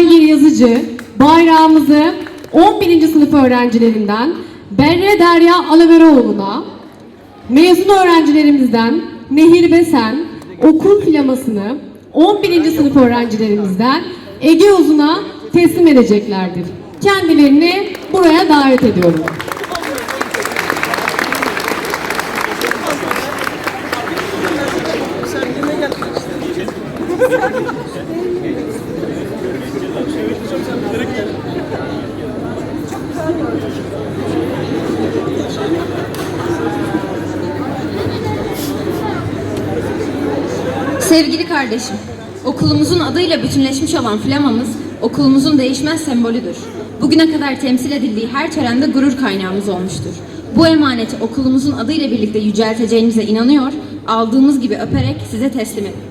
Cihangir Yazıcı bayrağımızı 11. sınıf öğrencilerinden Berre Derya Alaveroğlu'na, mezun öğrencilerimizden Nehir Besen, okul flamasını 11. sınıf öğrencilerimizden Ege Uzun'a teslim edeceklerdir. Kendilerini buraya davet ediyorum. Sevgili kardeşim, okulumuzun adıyla bütünleşmiş olan flamamız okulumuzun değişmez sembolüdür. Bugüne kadar temsil edildiği her törende gurur kaynağımız olmuştur. Bu emaneti okulumuzun adıyla birlikte yücelteceğinize inanıyor, aldığımız gibi öperek size teslim ediyorum.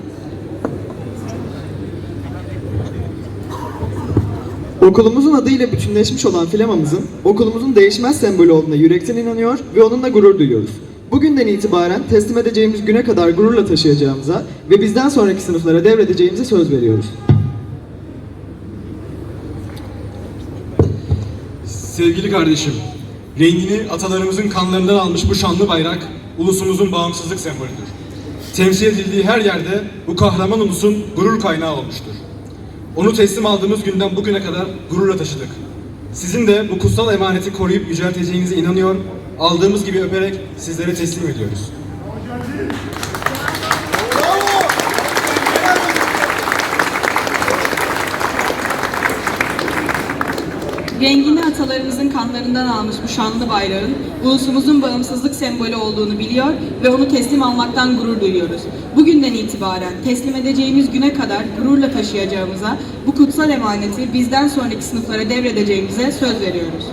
Okulumuzun adıyla bütünleşmiş olan flamamızın okulumuzun değişmez sembolü olduğuna yürekten inanıyor ve onunla gurur duyuyoruz. Bugünden itibaren teslim edeceğimiz güne kadar gururla taşıyacağımıza ve bizden sonraki sınıflara devredeceğimize söz veriyoruz. Sevgili kardeşim, rengini atalarımızın kanlarından almış bu şanlı bayrak, ulusumuzun bağımsızlık sembolüdür. Temsil edildiği her yerde bu kahraman ulusun gurur kaynağı olmuştur. Onu teslim aldığımız günden bugüne kadar gururla taşıdık. Sizin de bu kutsal emaneti koruyup yücelteceğinize inanıyor, aldığımız gibi öperek sizlere teslim ediyoruz. Rengini atalarımızın kanlarından almış bu şanlı bayrağın ulusumuzun bağımsızlık sembolü olduğunu biliyor ve onu teslim almaktan gurur duyuyoruz. Bugünden itibaren teslim edeceğimiz güne kadar gururla taşıyacağımıza bu kutsal emaneti bizden sonraki sınıflara devredeceğimize söz veriyoruz.